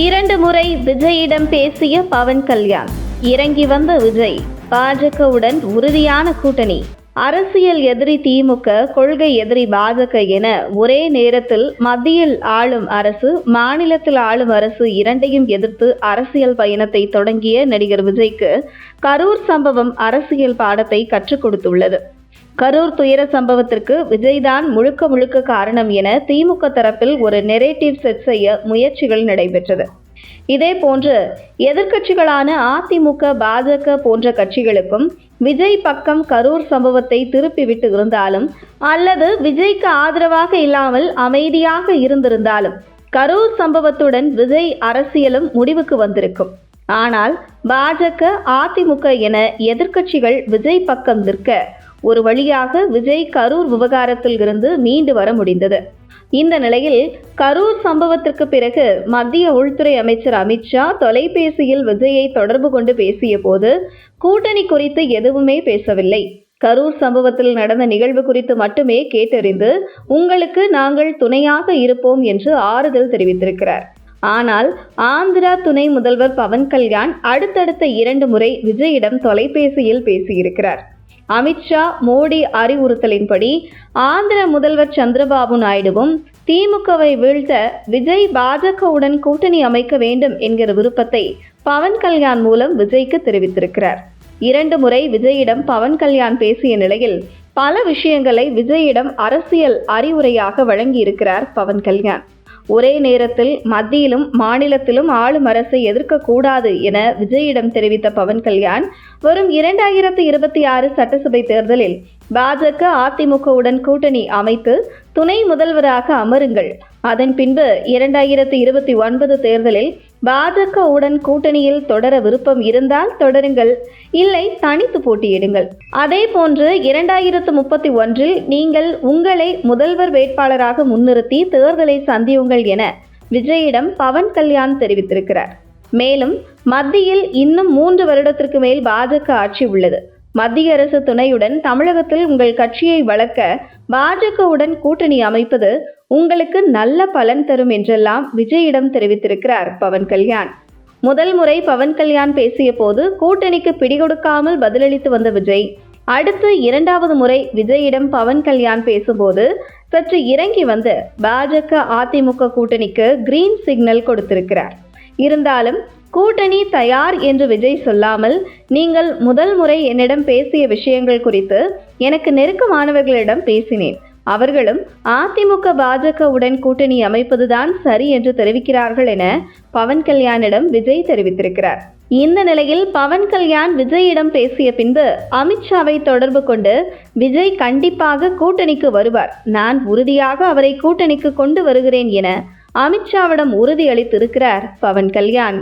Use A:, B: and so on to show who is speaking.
A: இரண்டு முறை விஜயிடம் பேசிய பவன் கல்யாண். இறங்கி வந்த விஜய் பாஜகவுடன் உறுதியான கூட்டணி. அரசியல் எதிரி திமுக கொள்கை எதிரி பாஜக என ஒரே நேரத்தில் மத்தியில் ஆளும் அரசு மாநிலத்தில் ஆளும் அரசு இரண்டையும் எதிர்த்து அரசியல் பயணத்தை தொடங்கிய நடிகர் விஜய்க்கு கரூர் சம்பவம் அரசியல் பாடத்தை கற்றுக் கொடுத்துள்ளது. கரூர் துயர சம்பவத்திற்கு விஜய்தான் முழுக்க முழுக்க காரணம் என திமுக தரப்பில் ஒரு நெரேட்டிவ் செட் செய்ய முயற்சிகள் நடைபெற்றது. இதே போன்று எதிர்க்கட்சிகளான அதிமுக பாஜக போன்ற கட்சிகளுக்கும் விஜய் பக்கம் கரூர் சம்பவத்தை திருப்பிவிட்டு இருந்தாலும் அல்லது விஜய்க்கு ஆதரவாக இல்லாமல் அமைதியாக இருந்திருந்தாலும் கரூர் சம்பவத்துடன் விஜய் அரசியலும் முடிவுக்கு வந்திருக்கும். ஆனால் பாஜக அதிமுக என எதிர்க்கட்சிகள் விஜய் பக்கம் நிற்க ஒரு வழியாக விஜய் கரூர் விவகாரத்தில் இருந்து மீண்டு வர முடிந்தது. இந்த நிலையில் கரூர் சம்பவத்திற்கு பிறகு மத்திய உள்துறை அமைச்சர் அமித்ஷா தொலைபேசியில் விஜயை தொடர்பு கொண்டு பேசிய போது கூட்டணி குறித்து எதுவுமே பேசவில்லை. கரூர் சம்பவத்தில் நடந்த நிகழ்வு குறித்து மட்டுமே கேட்டறிந்து உங்களுக்கு நாங்கள் துணையாக இருப்போம் என்று ஆறுதல் தெரிவித்திருக்கிறார். ஆனால் ஆந்திரா துணை முதல்வர் பவன் கல்யாண் அடுத்தடுத்த இரண்டு முறை விஜயிடம் தொலைபேசியில் பேசியிருக்கிறார். அமித்ஷா மோடி அறிவுறுத்தலின்படி ஆந்திர முதல்வர் சந்திரபாபு நாயுடுவும் திமுகவை வீழ்த்த விஜய் பாஜகவுடன் கூட்டணி அமைக்க வேண்டும் என்கிற விருப்பத்தை பவன் கல்யாண் மூலம் விஜய்க்கு தெரிவித்திருக்கிறார். இரண்டு முறை விஜயிடம் பவன் கல்யாண் பேசிய நிலையில் பல விஷயங்களை விஜயிடம் அரசியல் அறிவுரையாக வழங்கியிருக்கிறார் பவன் கல்யாண். ஒரே நேரத்தில் மத்தியிலும் மாநிலத்திலும் ஆளும் அரசை எதிர்க்கக்கூடாது என விஜயிடம் தெரிவித்த பவன் கல்யாண் வரும் இரண்டாயிரத்து இருபத்தி ஆறு சட்டசபை தேர்தலில் பாஜக அதிமுகவுடன் கூட்டணி அமைத்து துணை முதல்வராக அமருங்கள். அதன் பின்பு இரண்டாயிரத்து இருபத்தி ஒன்பது தேர்தலில் பாஜகவுடன் கூட்டணியில் தொடர விருப்பம் இருந்தால் தொடருங்கள். இல்லை தனித்து போட்டியிடுங்கள். அதே போன்று இரண்டாயிரத்து முப்பத்தி ஒன்றில் நீங்கள் உங்களை முதல்வர் வேட்பாளராக முன்னிறுத்தி தேர்தலை சந்தியுங்கள் என விஜயிடம் பவன் கல்யாண் தெரிவித்திருக்கிறார். மேலும் மத்தியில் இன்னும் மூன்று வருடத்திற்கு மேல் பாஜக ஆட்சி உள்ளது. மத்திய அரசு துணையுடன் தமிழகத்தில் உங்கள் கட்சியை வளர்க்க பாஜகவுடன் கூட்டணி அமைப்பது உங்களுக்கு நல்ல பலன் தரும் என்றெல்லாம் விஜயிடம் தெரிவித்திருக்கிறார் பவன் கல்யாண். முதல் முறை பவன் கல்யாண் பேசிய போது கூட்டணிக்கு பிடிகொடுக்காமல் பதிலளித்து வந்த விஜய் அடுத்து இரண்டாவது முறை விஜயிடம் பவன் கல்யாண் பேசும்போது சற்று இறங்கி வந்து பாஜக அதிமுக கூட்டணிக்கு கிரீன் சிக்னல் கொடுத்திருக்கிறார். இருந்தாலும் கூட்டணி தயார் என்று விஜய் சொல்லாமல் நீங்கள் முதல் முறை என்னிடம் பேசிய விஷயங்கள் குறித்து எனக்கு நெருக்கமானவர்களிடம் பேசினேன். அவர்களும் அதிமுக பாஜகவுடன் கூட்டணி அமைப்பதுதான் சரி என்று தெரிவிக்கிறார்கள் என பவன் கல்யாணிடம் விஜய் தெரிவித்திருக்கிறார். இந்த நிலையில் பவன் கல்யாண் விஜயிடம் பேசிய பின்பு அமித்ஷாவை தொடர்பு கொண்டு விஜய் கண்டிப்பாக கூட்டணிக்கு வருவார். நான் உறுதியாக அவரை கூட்டணிக்கு கொண்டு வருகிறேன் என அமித்ஷாவிடம் உறுதியளித்திருக்கிறார் பவன் கல்யாண்.